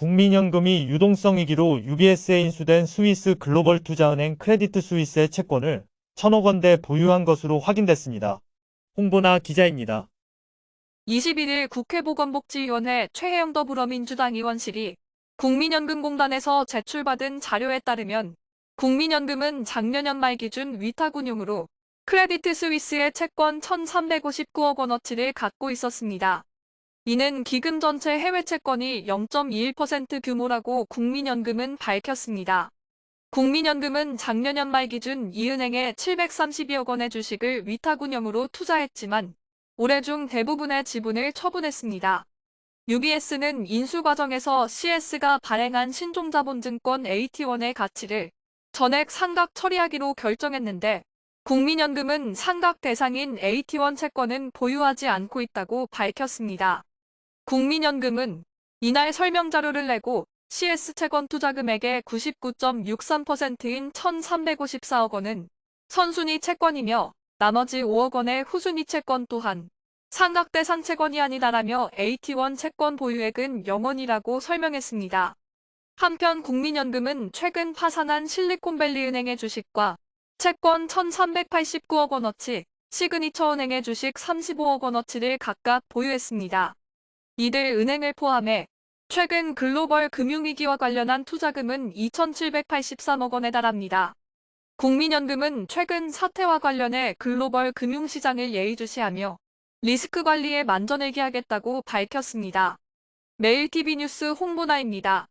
국민연금이 유동성이기로 UBS에 인수된 스위스 글로벌 투자은행 크레디트 스위스의 채권을 천억 원대 보유한 것으로 확인됐습니다. 홍보나 기자입니다. 21일 국회 보건복지위원회 최혜영 더불어민주당 의원실이 국민연금공단에서 제출받은 자료에 따르면 국민연금은 작년 연말 기준 위탁운용으로 크레디트 스위스의 채권 1,359억 원어치를 갖고 있었습니다. 이는 기금 전체 해외 채권이 0.21% 규모라고 국민연금은 밝혔습니다. 국민연금은 작년 연말 기준 이 은행에 732억 원의 주식을 위탁운용으로 투자했지만 올해 중 대부분의 지분을 처분했습니다. UBS는 인수 과정에서 CS가 발행한 신종자본증권 AT1의 가치를 전액 상각 처리하기로 결정했는데 국민연금은 상각 대상인 AT1 채권은 보유하지 않고 있다고 밝혔습니다. 국민연금은 이날 설명 자료를 내고 CS 채권 투자 금액의 99.63%인 1,354억 원은 선순위 채권이며 나머지 5억 원의 후순위 채권 또한 상각 대 상 채권이 아니다라며 AT1 채권 보유액은 0원이라고 설명했습니다. 한편 국민연금은 최근 파산한 실리콘밸리 은행의 주식과 채권 1,389억 원어치, 시그니처 은행의 주식 35억 원어치를 각각 보유했습니다. 이들 은행을 포함해 최근 글로벌 금융위기와 관련한 투자금은 2,783억 원에 달합니다. 국민연금은 최근 사태와 관련해 글로벌 금융시장을 예의주시하며 리스크 관리에 만전을 기하겠다고 밝혔습니다. 매일TV 뉴스 홍보나입니다.